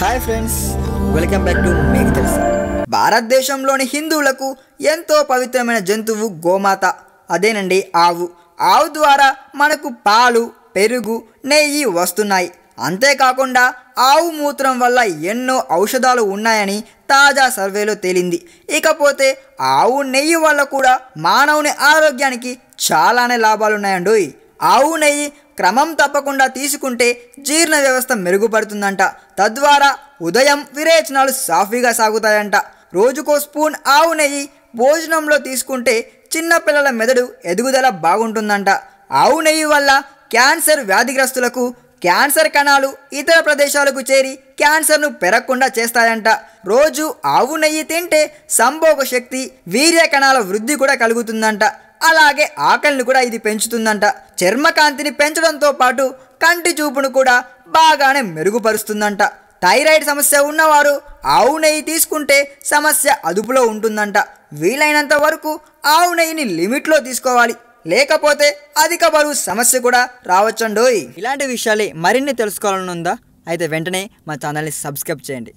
Hi friends welcome back to మీకు తెలుసు? భారతదేశంలోని హిందువులకు ఎంతో పవిత్రమైన జంతువు గోమాత. అదేనండి ఆవు. ఆవు ద్వారా మనకు పాలు పెరుగు నెయ్యి వస్తున్నాయి. అంతేకాకుండా ఆవు మూత్రం వల్ల ఎన్నో ఔషధాలు ఉన్నాయని తాజా సర్వేలో తేలింది. ఇకపోతే ఆవు నెయ్యి వల్ల కూడా మానవుని ఆరోగ్యానికి చాలానే లాభాలున్నాయండోయ్. ఆవు నెయ్యి క్రమం తప్పకుండా తీసుకుంటే జీర్ణ వ్యవస్థ మెరుగుపడుతుందంట. తద్వారా ఉదయం విరేచనాలు సాఫీగా సాగుతాయంట. రోజుకో స్పూన్ ఆవు నెయ్యి భోజనంలో తీసుకుంటే చిన్నపిల్లల మెదడు ఎదుగుదల బాగుంటుందంట. ఆవు నెయ్యి వల్ల క్యాన్సర్ వ్యాధిగ్రస్తులకు క్యాన్సర్ కణాలు ఇతర ప్రదేశాలకు చేరి క్యాన్సర్ను పెరగకుండా చేస్తాయంట. రోజు ఆవు నెయ్యి తింటే సంభోగ శక్తి వీర్య కణాల వృద్ధి కూడా కలుగుతుందంట. అలాగే ఆకలిని కూడా ఇది పెంచుతుందంట. చర్మకాంతిని పెంచడంతో పాటు కంటి చూపును కూడా బాగానే మెరుగుపరుస్తుందంట. థైరాయిడ్ సమస్య ఉన్నవారు ఆవు నెయ్యి తీసుకుంటే సమస్య అదుపులో ఉంటుందంట. వీలైనంత వరకు ఆవు నెయ్యిని లిమిట్లో తీసుకోవాలి. లేకపోతే అధిక బరువు సమస్య కూడా రావచ్చండోయ్. ఇలాంటి విషయాలే మరిన్ని తెలుసుకోవాలనుందా? అయితే వెంటనే మా ఛానల్ని సబ్స్క్రైబ్ చేయండి.